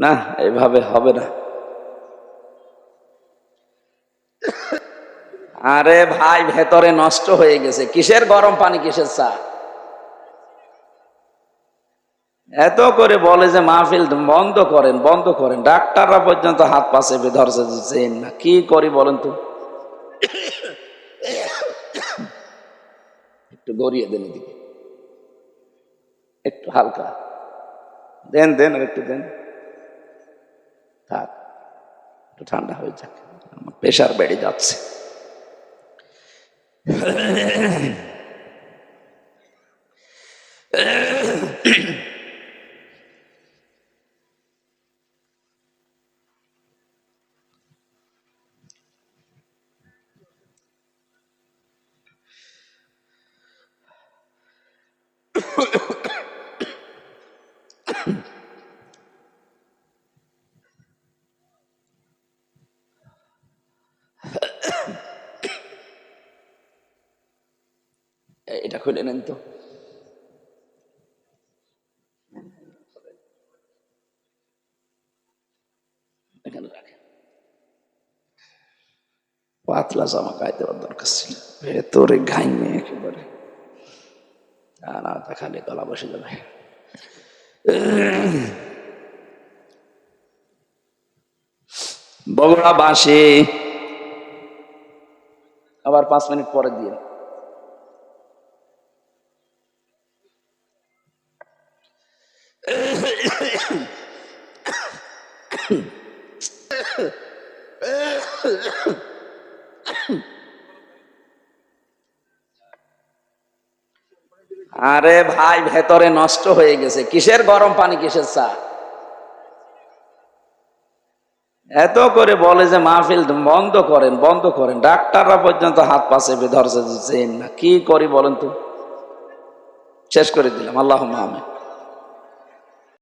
না, এভাবে হবে না। আরে ভাই, ভেতরে নষ্ট হয়ে গেছে। কিসের গরম পানি, কিসের চা? এত করে বলে যে মাহফিল বন্ধ করেন বন্ধ করেন। ডাক্তাররা পর্যন্ত হাত পাশে ধরছে দিচ্ছেন না। কি করি বলেন তো? একটু গড়িয়ে দেন এদিকে। একটু হালকা। দেন দেন একটু দেন। একটু ঠান্ডা হয়ে যাক আমার প্রেশার বেড়ে যাচ্ছে এ- এটা খুলে নেন তো। পাতলা জামা দরকার ছিল। ভেতরে একেবারে। গলা বসে যাবে। বগুড়া বাসে, আবার পাঁচ মিনিট পরে দিয়ে। আরে ভাই, ভেতরে নষ্ট হয়ে গেছে। কিসের গরম পানি, কিসের চা? এত করে বলে যে মাহফিল বন্ধ করেন বন্ধ করেন। ডাক্তাররা পর্যন্ত হাত পাশে ধরছে না, কি করি বলেন তো? শেষ করে দিলাম। আল্লাহ আমি